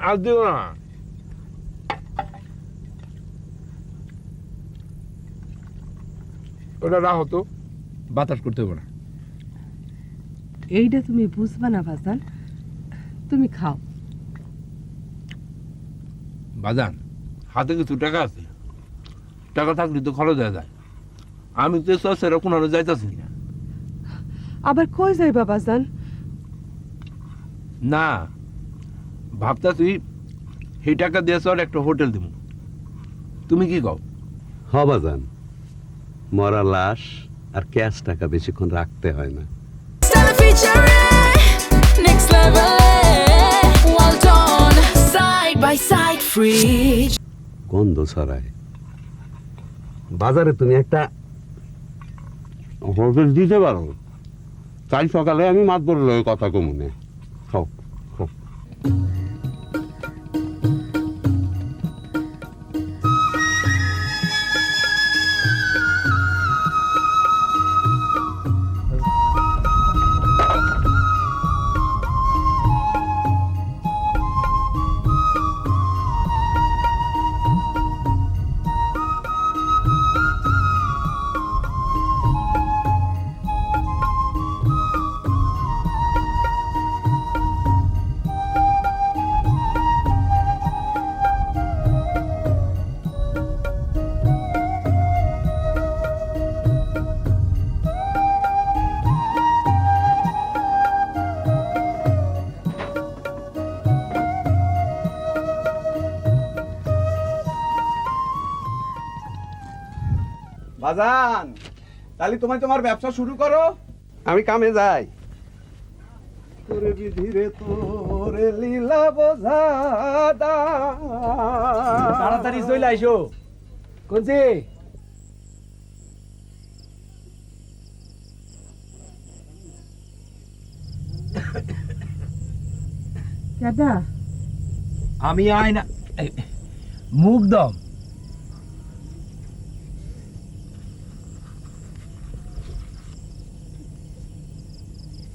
আর দিও না। ওটা রাখো তো। বাতাস করতে হবে না। এইটা তুমি বুঝবা না বাজান। তুমি খাও। বাজান হাতে কিছু টাকা আছে? টাকা থাকলে তো খরচ হয়ে যায়। আমি তো সব সেরকম আরও যাইতাছি না। আবার কই যাইবা বাজান? না ভাবতা তুই সেই টাকা দিয়ে চল একটা হোটেল দিব তুমি কি কও? হবা হবাজান মরা লাশ আর ক্যাশ টাকা বেশিক্ষণ রাখতে হয় না। Side, free. গন্ধ ছড়ায়। বাজারে তুমি একটা হোটেল দিতে পারো। কাল সকালে আমি মাত বলল কথা কমুনে খাও। বাজান তাহলে তোমার তোমার ব্যবসা শুরু করো। আমি কামে যাই। তোরে বিধিরে তোরে লীলা বোঝাদা তাড়াতাড়ি চলে আইসো। কোনছি দাদা। আমি আয় না এই, মুখ দম।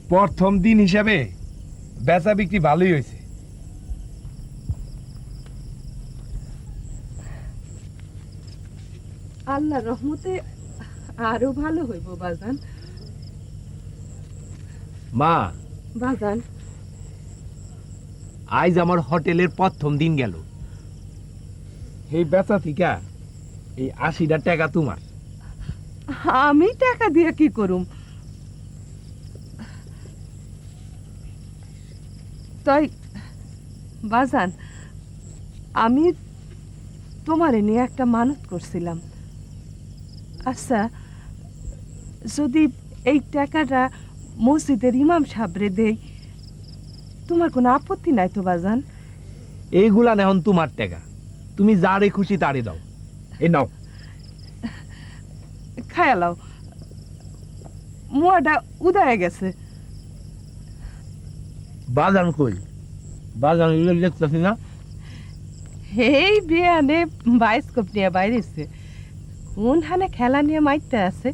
প্রথম দিন হিসাবে বেচা বিক্রি ভালোই হয়েছে। আল্লাহ রহমতে আরও ভালো হইব বাজান। মা। বাজান। আজ আমার হোটেলের প্রথম দিন গেল। এই বেচা থিকা এই আশিটা টাকা তোমার। আমি টাকা দিয়ে কি করুম? তাই বাজান আমি তোমারে নিয়ে একটা মানত করছিলাম। আচ্ছা যদি এই টাকাটা মসজিদের ইমাম সাবরে দেই তোমার কোনো আপত্তি নাই তো বাজান? এইগুলা এখন তোমার টাকা। তুমি যারে খুশি তারে দাও। এই নাও। খায়ালাও মুয়াটা উদয় গেছে। বাজান কই? বাজান দেখতেছি না? এই বিয়ানে বায়োস্কোপ নিয়ে বাইরেছে। কোন হানে খেলা নিয়ে মাইতে আছে?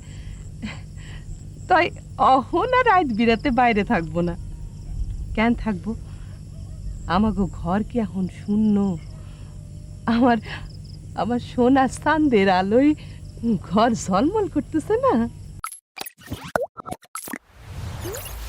তাই অহন আর রাত বিরাতে বাইরে থাকব না। কেন থাকব? আমাগো ঘর কি এখন শূন্য? আমার আমার সোনা চান্দের আলোয় ঘর ঝলমল করতেছে না?